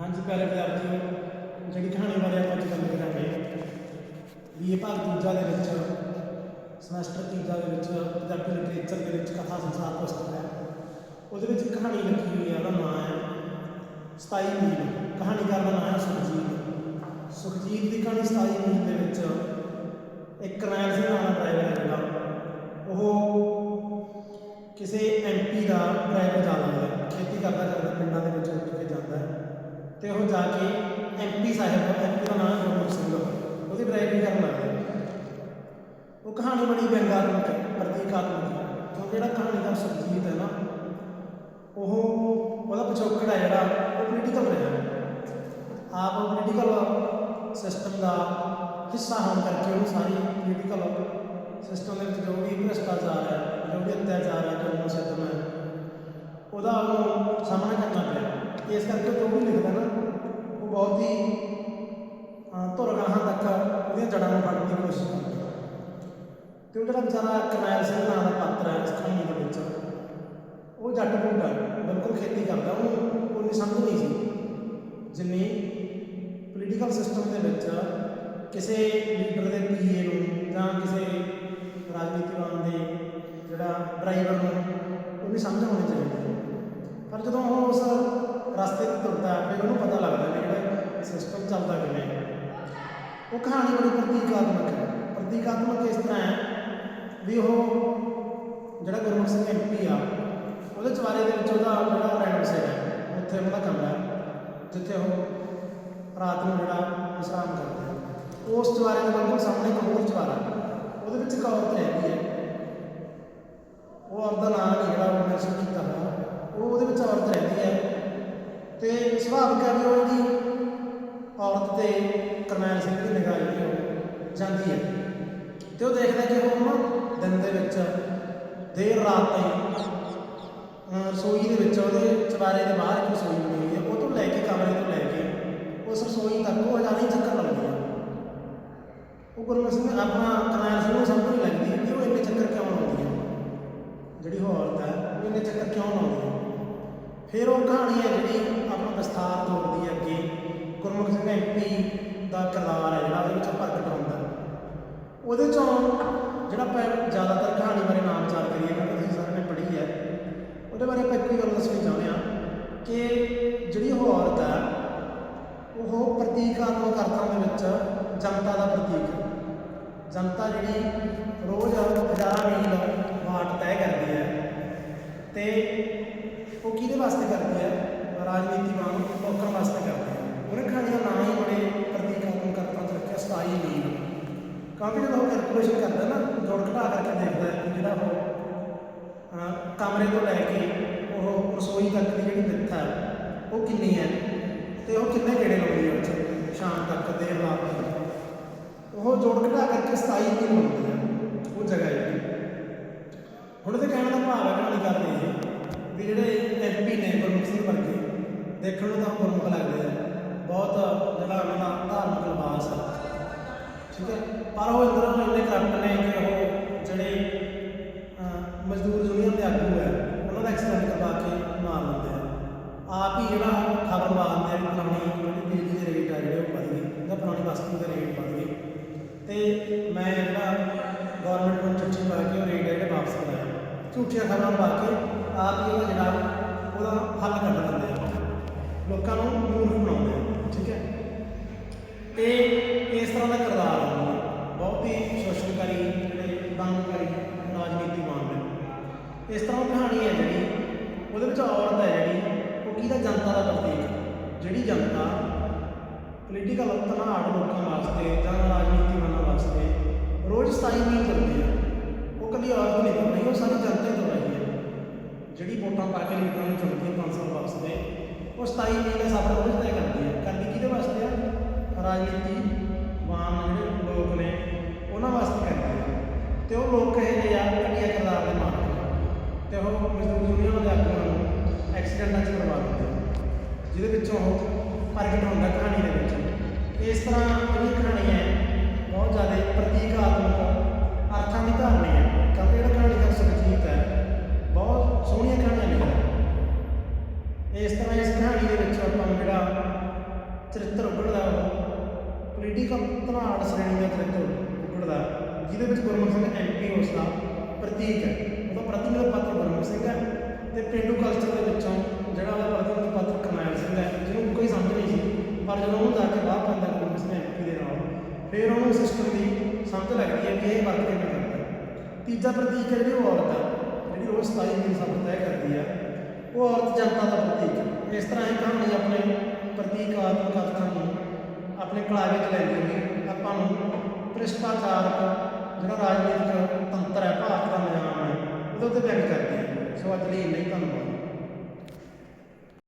ਹਾਂਜੀ ਪਿਆਰੇ ਵਿਦਿਆਰਥੀਓ ਜਿਹੜੀ ਕਹਾਣੀ ਬਾਰੇ ਆਪਾਂ ਅੱਜ ਗੱਲ ਕਰਾਂਗੇ। ਵੀ ਇਹ ਭਾਗ ਦੂਜਾ ਦੇ ਵਿੱਚ ਸਮੈਸਟਰ ਤੀਜਾ ਦੇ ਵਿੱਚ ਪੰਜਾਬੀ ਲਿਟਰੇਚਰ ਦੇ ਵਿੱਚ ਕਥਾ ਸੰਸਾਰ ਪੁਸਤਕ ਹੈ। ਉਹਦੇ ਵਿੱਚ ਕਹਾਣੀ ਲਿਖੀ ਹੋਈ ਹੈ, ਉਹਦਾ ਨਾਮ ਹੈ 27 ਮੀਲ। ਕਹਾਣੀਕਾਰ ਦਾ ਨਾਮ ਹੈ ਸੁਖਜੀਤ। ਸੁਖਜੀਤ ਦੀ ਕਹਾਣੀ 27 ਮੀਲ ਦੇ ਵਿੱਚ ਇੱਕ ਕਰਨੈਲ ਸਿੰਘ ਨਾਮ ਦਾ ਡਰਾਈਵਰ ਹੈ ਉਹ ਕਿਸੇ ਐਮਪੀ ਦਾ ਡਰਾਈਵਰ ਜਾਂਦਾ ਹੈ। ਖੇਤੀ ਕਰਦਾ ਕਰਦਾ ਪਿੰਡਾਂ ਦੇ ਵਿੱਚ ਉੱਠ ਕੇ ਜਾਂਦਾ ਹੈ। ਤੇ ਉਹ ਜਾ ਕੇ ਐਮਪੀ ਸਾਹਿਬ ਐਮਪੀ ਦਾ ਨਾਮ ਗੁਰਮੁਖ ਸਿੰਘ ਉਹਦੀ ਡਰਾਈਵਰੀ ਕਰਨ ਲੱਗਦਾ ਹੈ। ਉਹ ਕਹਾਣੀ ਬੜੀ ਵਿਅੰਗਾਤਮਕ ਹੈ ਪ੍ਰਤੀਕਾਤਮਕ ਹੈ ਕਿਉਂਕਿ ਜਿਹੜਾ ਕਹਾਣੀਕਾਰ ਸੁਖਜੀਤ ਹੈ ਨਾ, ਉਹ ਉਹਦਾ ਪਿਛੋਕੜ ਹੈ ਜਿਹੜਾ, ਉਹ ਪੋਲੀਟੀਕਲ ਰਿਹਾ। ਆਪ ਪੋਲੀਟੀਕਲ ਸਿਸਟਮ ਦਾ ਹਿੱਸਾ ਹੋਣ ਕਰਕੇ ਉਹ ਸਾਰੀ ਪੋਲੀਟੀਕਲ ਸਿਸਟਮ ਦੇ ਵਿੱਚ ਜੋ ਵੀ ਭ੍ਰਿਸ਼ਟਾਚਾਰ ਹੈ ਜੋ ਵੀ ਅਤਿਆਚਾਰ ਹੈ, ਜੋ ਸਿਸਟਮ ਹੈ, ਉਹਦਾ ਉਹ ਸਾਹਮਣਾ ਕਰਨਾ ਪਿਆ। ਇਸ ਕਰਕੇ ਜੋ ਵੀ ਲਿਖਦਾ ਨਾ ਬਹੁਤ ਹੀ ਅਹ, ਧੁਰਗਾਹਾਂ ਤੱਕ ਉਹਦੀਆਂ ਜੜ੍ਹਾਂ ਨੂੰ ਫੜਨ ਦੀ ਕੋਸ਼ਿਸ਼ ਕਰਦਾ ਤੇ ਉਹ ਜਿਹੜਾ ਵਿਚਾਰਾ ਕਰਨੈਲ ਸਿੰਘ ਨਾਂ ਦਾ ਪਾਤਰ ਹੈ ਇਸ ਕਹਾਣੀ ਦੇ ਵਿੱਚ ਉਹ ਜੱਟ ਬੂਟ ਬਿਲਕੁਲ ਖੇਤੀ ਕਰਦਾ ਉਹਨੂੰ ਉਨੀ ਸਮਝ ਨਹੀਂ ਸੀ। ਜਿੰਨੀ ਪੋਲੀਟੀਕਲ ਸਿਸਟਮ ਦੇ ਵਿੱਚ ਕਿਸੇ ਲੀਡਰ ਦੇ ਪੀਏ ਨੂੰ ਜਾਂ ਕਿਸੇ ਰਾਜਨੀਤੀਵਾਨ ਦੇ ਜਿਹੜਾ ਡਰਾਈਵਰ ਨੂੰ ਉਹਨੇ ਸਮਝ ਹੋਣੀ ਚਾਹੀਦੀ ਹੈ। ਪਰ ਜਦੋਂ ਉਹ ਉਸ ਰਸਤੇ ਤੇ ਤੁਰਦਾ ਹੈ, ਫਿਰ ਉਹਨੂੰ ਪਤਾ ਲੱਗਦਾ ਵੀ ਜਿਹੜਾ ਸਿਸਟਮ ਚੱਲਦਾ ਕਿਵੇਂ ਉਹ ਕਹਾਣੀ ਬੜੀ ਪ੍ਰਤੀਕਾਤਮਕ ਹੈ। ਪ੍ਰਤੀਕਾਤਮਕ ਇਸ ਤਰ੍ਹਾਂ ਹੈ ਵੀ ਉਹ ਜਿਹੜਾ ਗੁਰਮੁਖ ਸਿੰਘ ਐਮਪੀ ਆ ਉਹਦੇ ਚਵਾਰੇ ਦੇ ਵਿੱਚ ਉਹਦਾ ਜਿਹੜਾ ਰੈਂਟ ਸੇ ਹੈ ਉੱਥੇ ਉਹਦਾ ਕਮਰਾ ਹੈ ਜਿੱਥੇ ਉਹ ਰਾਤ ਨੂੰ ਜਿਹੜਾ ਵਿਸ਼ਰਾਮ ਕਰਦਾ ਹੈ ਉਸ ਚਵਾਰੇ ਦੇ ਬਿਲਕੁਲ ਸਾਹਮਣੇ ਇੱਕ ਚਵਾਰਾ ਉਹਦੇ ਵਿੱਚ ਇੱਕ ਔਰਤ ਰਹਿੰਦੀ ਹੈ। ਉਹ ਆਪਦਾ ਦਾ ਨਾਮ ਜਿਹੜਾ ਉਹ ਮੈਂਸ਼ਨ ਕੀਤਾ ਹੋਇਆ ਉਹ ਉਹਦੇ ਵਿੱਚ ਔਰਤ ਰਹਿੰਦੀ ਤੇ ਸੁਭਾਵਿਕ ਹੈ ਵੀ ਉਹਦੀ ਔਰਤ ਤੇ ਕਰਨੈਲ ਸਿੰਘ ਦੀ ਨਿਗਾਹ ਜਿਹੜੀ ਉਹ ਜਾਂਦੀ ਹੈ ਤੇ ਉਹ ਦੇਖਦਾ ਕਿ ਉਹ ਨਾ ਦਿਨ ਦੇ ਵਿੱਚ, ਦੇਰ ਰਾਤ ਤਾਈਂ ਰਸੋਈ ਦੇ ਵਿੱਚ ਉਹਦੇ ਚਵਾਰੇ ਦੇ ਬਾਹਰ ਇੱਕ ਰਸੋਈ ਬਣੀ ਹੋਈ ਹੈ ਉਹ ਤੋਂ ਲੈ ਕੇ ਕਮਰੇ ਤੋਂ ਲੈ ਕੇ ਉਸ ਰਸੋਈ ਤੱਕ ਉਹ ਹਜ਼ਾਰਾਂ ਚੱਕਰ ਲੱਗਦੀ ਹੈ ਉਹ ਗੁਰਮੁਖ ਸਿੰਘ ਆਪਣਾ ਕਰਨੈਲ ਸਿੰਘ ਨੂੰ ਸਮਝ ਨਹੀਂ ਲੱਗਦੀ ਕਿ ਉਹ ਇੰਨੇ ਚੱਕਰ ਕਿਉਂ ਲਾਉਂਦੀ ਹੈ ਜਿਹੜੀ ਉਹ ਔਰਤ ਹੈ ਉਹ ਇੰਨੇ ਚੱਕਰ ਕਿਉਂ ਲਾਉਂਦੀ ਹੈ ਫਿਰ ਉਹ ਕਹਾਣੀ ਹੈ ਜਿਹੜੀ ਆਪਣਾ ਵਿਸਥਾਰ ਤੋੜਦੀ ਹੈ ਅੱਗੇ। ਗੁਰਮੁਖ ਸਿੰਘ ਐਮਪੀ ਦਾ ਕਿਰਦਾਰ ਹੈ ਜਿਹੜਾ ਉਹਦੇ ਵਿੱਚ ਪ੍ਰਗਟ ਹੁੰਦਾ। ਉਹਦੇ ਚੋਂ ਜਿਹੜਾ ਆਪਾਂ ਜ਼ਿਆਦਾਤਰ ਕਹਾਣੀ ਬਾਰੇ ਨਾਮ ਵਿਚਾਰ ਕਰੀਏ ਕਿਉਂਕਿ ਤੁਸੀਂ ਸਾਰਿਆਂ ਨੇ ਪੜ੍ਹੀ ਹੈ, ਉਹਦੇ ਬਾਰੇ ਆਪਾਂ ਇੱਕੋ ਹੀ ਗੱਲ ਦੱਸਣੀ ਚਾਹੁੰਦੇ ਹਾਂ ਕਿ ਜਿਹੜੀ ਉਹ ਔਰਤ ਹੈ, ਉਹ ਪ੍ਰਤੀਕਾਤਮਕ ਅਰਥਾਂ ਦੇ ਵਿੱਚ ਜਨਤਾ ਦਾ ਪ੍ਰਤੀਕ ਹੈ। ਜਨਤਾ ਜਿਹੜੀ ਰੋਜ਼ ਹਜ਼ਾਰਾਂ ਮੀਲ ਵਾਟ ਤੈਅ ਕਰਦੀ ਹੈ ਤੇ ਵਾਸਤੇ ਕਰਦੀ ਹੈ ਰਾਜਨੀਤੀਵਾਨ ਲੋਕਾਂ ਵਾਸਤੇ ਕਰਦੀ ਹੈ ਉਹਨੇ ਕਹਾਣੀ ਦਾ ਹੀ ਬੜੇ ਪ੍ਰਤੀਕਾਤਮਕ ਅਰਥਾਂ 'ਚ ਰੱਖਿਆ 27 ਮੀਲ ਕਿਉਂਕਿ ਜਦੋਂ ਉਹ ਕੈਲਕੂਲੇਸ਼ਨ ਕਰਦਾ ਨਾ, ਜੋੜ ਘਟਾ ਕਰਕੇ ਦੇਖਦਾ ਜਿਹੜਾ ਉਹ ਕਮਰੇ ਤੋਂ ਲੈ ਕੇ ਉਹ ਰਸੋਈ ਤੱਕ ਦੀ ਜਿਹੜੀ ਵਿੱਥ ਉਹ ਕਿੰਨੀ ਹੈ ਤੇ ਉਹ ਕਿੰਨੇ ਗੇੜੇ ਲਾਉਂਦੀ ਹੈ ਉੱਥੇ, ਸ਼ਾਮ ਤੱਕ ਦੇ ਰਾਤ ਤੱਕ ਉਹ ਜੋੜ ਘਟਾ ਕਰਕੇ 27 ਮੀਲ ਹੁੰਦੀ ਹੈ, ਉਹ ਜਗ੍ਹਾ ਜਿਹੜੀ। ਹੁਣ ਤੇ ਕਹਿਣ ਦਾ ਭਾਵ ਹੈ, ਕਹਾਣੀ ਕਰਦੇ ਇਹ ਵੀ ਜਿਹੜੇ ਐਮਪੀ ਨੇ ਗੁਰਮੁਖ ਸਿੰਘ ਵਰਗੇ, ਦੇਖਣ ਨੂੰ ਤਾਂ ਗੁਰਮੁਖ ਲੱਗਦੇ ਆ। ਬਹੁਤ ਜਿਹੜਾ ਉਹਨਾਂ ਦਾ ਧਾਰਮਿਕ ਲਿਬਾਸ ਹੈ ਠੀਕ ਹੈ? ਪਰ ਉਹ ਅੰਦਰੋਂ ਇੰਨੇ ਕਰਪਟ ਨੇ ਕਿ ਉਹ ਜਿਹੜੇ ਮਜ਼ਦੂਰ ਯੂਨੀਅਨ ਦੇ ਆਗੂ ਹੈ ਉਹਨਾਂ ਦਾ ਐਕਸੀਡੈਂਟ ਕਰਵਾ ਕੇ ਮਾਰ ਦਿੰਦੇ ਆ। ਆਪ ਹੀ ਜਿਹੜਾ ਖਬਰ ਪਾ ਦਿੰਦੇ ਆ ਜਿਹੜੀ ਬਿਜਲੀ ਦੇ ਰੇਟ ਆ ਜਿਹੜੇ ਉਹ ਵਧ ਗਏ, ਜਾਂ ਫਲਾਣੀ ਵਸਤੂ ਦੇ ਰੇਟ ਵਧ ਗਏ। ਤੇ ਮੈਂ ਜਿਹੜਾ ਗਵਰਨਮੈਂਟ ਨੂੰ ਚਿੱਠੀ ਪਾ ਕੇ ਉਹ ਰੇਟ ਹੈ ਜਿਹੜੇ ਵਾਪਸ ਕਰਾਇਆ ਝੂਠੀਆਂ ਖਬਰਾਂ ਪਾ ਕੇ ਆਪ ਹੀ ਉਹਦਾ ਜਿਹੜਾ ਉਹਦਾ ਹੱਲ ਕੱਢ ਦਿੰਦੇ ਆ। ਲੋਕਾਂ ਨੂੰ ਮੂਰਖ ਬਣਾਉਂਦੇ ਆ, ਠੀਕ ਹੈ? ਤੇ ਇਸ ਤਰ੍ਹਾਂ ਦਾ ਕਿਰਦਾਰ ਬਹੁਤ ਹੀ ਸ਼ੋਸ਼ਣਕਾਰੀ, ਜਿਹੜੇ ਦੰਗਕਾਰੀ ਰਾਜਨੀਤੀਵਾਨ ਨੇ। ਇਸ ਤਰ੍ਹਾਂ ਕਹਾਣੀ ਹੈ ਜਿਹੜੀ, ਉਹਦੇ ਵਿੱਚ ਔਰਤ ਹੈ ਜਿਹੜੀ, ਉਹ ਕਿਹਦਾ ਜਨਤਾ ਦਾ ਪ੍ਰਤੀਕ ਹੈ। ਜਿਹੜੀ ਜਨਤਾ ਪੋਲੀਟੀਕਲ ਤਨਾੜ ਲੋਕਾਂ ਵਾਸਤੇ ਜਾਂ ਰਾਜਨੀਤੀਵਾਨਾਂ ਵਾਸਤੇ ਰੋਜ਼ 27 ਮੀਲ ਚੱਲਦੀ ਹੈ ਉਹ ਕਦੀ ਔਰਤ ਨਹੀਂ ਕਰ ਉਹ ਸਾਰੀ ਜਨਤਾ ਹੀ ਜਿਹੜੀ ਵੋਟਾਂ ਪਾ ਕੇ ਲੀਡਰਾਂ ਨੂੰ ਚੁਣਦੀ ਹੈ 5 ਸਾਲ ਵਾਸਤੇ ਉਹ 27 ਮਈ ਦਾ ਸਫ਼ਰ ਉਹ ਤੈਅ ਕਰਦੀ ਹੈ। ਕਰਦੀ ਕਿਹਦੇ ਵਾਸਤੇ ਆ? ਰਾਜਨੀਤੀਵਾਨ ਜਿਹੜੇ ਲੋਕ ਨੇ, ਉਹਨਾਂ ਵਾਸਤੇ ਕਰਦੀ ਹੈ। ਤੇ ਉਹ ਲੋਕ ਇਹ ਜਿਹੇ ਆ ਘਟੀਆ ਕਿਰਦਾਰ ਦੇ ਮਾਲਕ ਨੇ। ਤੇ ਉਹ ਮਜ਼ਦੂਰ ਯੂਨੀਅਨ ਦੇ ਆਗੂਆਂ ਨੂੰ ਐਕਸੀਡੈਂਟਾਂ 'ਚ ਕਰਵਾ ਦਿੰਦੇ ਜਿਹਦੇ ਵਿੱਚੋਂ ਉਹ ਪ੍ਰਗਟ ਹੁੰਦਾ ਕਹਾਣੀ ਦੇ ਵਿੱਚ। ਇਸ ਤਰ੍ਹਾਂ ਚਰਿੱਤਰ ਉੱਘੜਦਾ ਪੋਲੀਟੀਕਲ ਧਨਾੜ ਸ਼੍ਰੇਣੀ ਦਾ ਚਰਿੱਤਰ ਉੱਘੜਦਾ ਜਿਹਦੇ ਵਿੱਚ ਗੁਰਮੁਖ ਸਿੰਘ ਐਮਪੀ ਉਸ ਦਾ ਪ੍ਰਤੀਕ ਹੈ। ਉਹਦਾ ਪ੍ਰਤੀਨਿਧ ਪਾਤਰ ਗੁਰਮੁਖ ਸਿੰਘ ਹੈ ਤੇ ਪਿੰਡੂ ਕਲਚਰ ਦੇ ਵਿੱਚੋਂ ਜਿਹੜਾ ਉਹਦਾ ਪ੍ਰਤੀਨਿਧ ਪਾਤਰ ਕਰਨੈਲ ਸਿੰਘ ਹੈ, ਜਿਹਨੂੰ ਕੋਈ ਸਮਝ ਨਹੀਂ ਸੀ। ਪਰ ਜਦੋਂ ਉਹ ਜਾ ਕੇ ਬਾਹਰ ਪੈਂਦਾ ਗੁਰਮੁਖ ਸਿੰਘ ਐਮਪੀ ਦੇ ਨਾਲ, ਫਿਰ ਉਹਨੂੰ ਸਿਸਟਮ ਦੀ ਸਮਝ ਲੱਗਦੀ ਹੈ ਕਿ ਇਹ ਵਰਕ ਕਿਵੇਂ ਕਰਦਾ ਤੀਜਾ ਪ੍ਰਤੀਕ ਹੈ ਜਿਹੜੀ ਉਹ ਔਰਤ ਹੈ, ਜਿਹੜੀ ਰੋਜ਼ 27 ਦਿਨ ਸਭ ਤੈਅ ਕਰਦੀ ਹੈ, ਉਹ ਔਰਤ ਜਨਤਾ ਦਾ ਪ੍ਰਤੀਕ ਇਸ ਤਰ੍ਹਾਂ ਇਹ ਕਹਾਣੀ ਆਪਣੇ ਪ੍ਰਤੀਕਾਤਮਕ ਅਰਥਾਂ ਨੂੰ ਆਪਣੇ ਕਲਾਵੇ 'ਚ ਲੈਂਦੇ ਹੋਏ ਆਪਾਂ ਨੂੰ ਭ੍ਰਿਸ਼ਟਾਚਾਰਕ, ਜਿਹੜਾ ਰਾਜਨੀਤਿਕ ਤੰਤਰ ਹੈ, ਭਾਰਤ ਦਾ ਨਿਜ਼ਾਮ ਹੈ, ਉਹਦੇ ਉੱਤੇ ਵਿਅੰਗ ਕਰਦੀ ਹੈ। ਸੋ ਅੱਜ ਲਈ ਇੰਨਾ ਹੀ, ਧੰਨਵਾਦ।